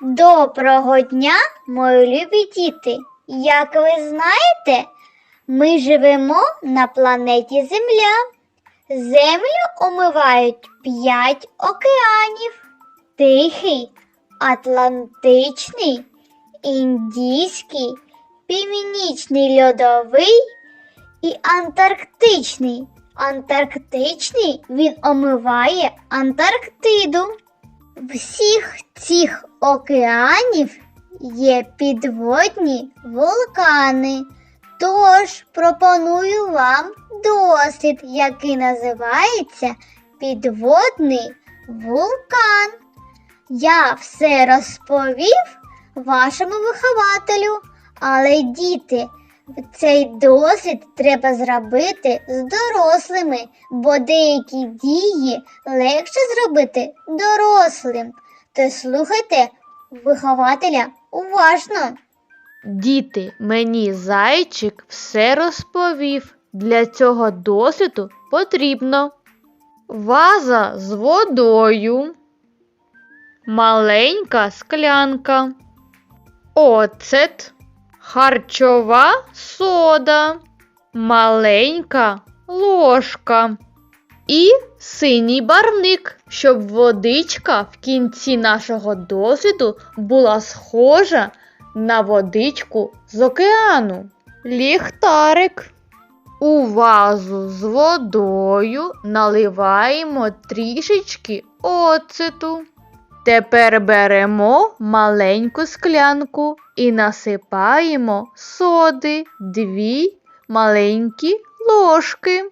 Доброго дня, мої любі діти! Як ви знаєте, ми живемо на планеті Земля. Землю омивають п'ять океанів: Тихий, Атлантичний, Індійський, Північний льодовий і Антарктичний. Антарктичний він омиває Антарктиду. Всіх цих океанів є підводні вулкани. Тож пропоную вам дослід, який називається підводний вулкан. Я все розповів вашому вихователю, але діти, цей досвід треба зробити з дорослими, бо деякі дії легше зробити дорослим. То слухайте вихователя уважно. Діти, мені зайчик все розповів. Для цього досвіду потрібно ваза з водою, маленька склянка, оцет, харчова сода, маленька ложка і синій барвник, щоб водичка в кінці нашого досвіду була схожа на водичку з океану. Ліхтарик. У вазу з водою наливаємо трішечки оцету. Тепер беремо маленьку склянку і насипаємо соди дві маленькі ложки.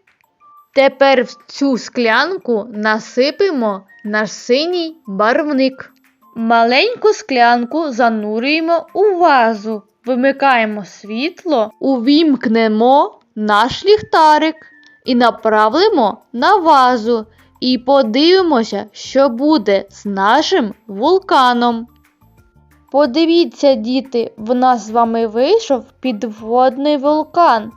Тепер в цю склянку насипемо наш синій барвник. Маленьку склянку занурюємо у вазу, вимикаємо світло, увімкнемо наш ліхтарик і направимо на вазу. І подивимося, що буде з нашим вулканом. Подивіться, діти, в нас з вами вийшов підводний вулкан.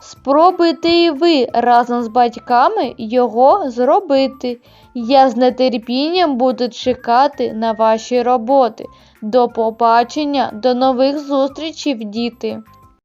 Спробуйте і ви разом з батьками його зробити. Я з нетерпінням буду чекати на ваші роботи. До побачення, до нових зустрічей, діти!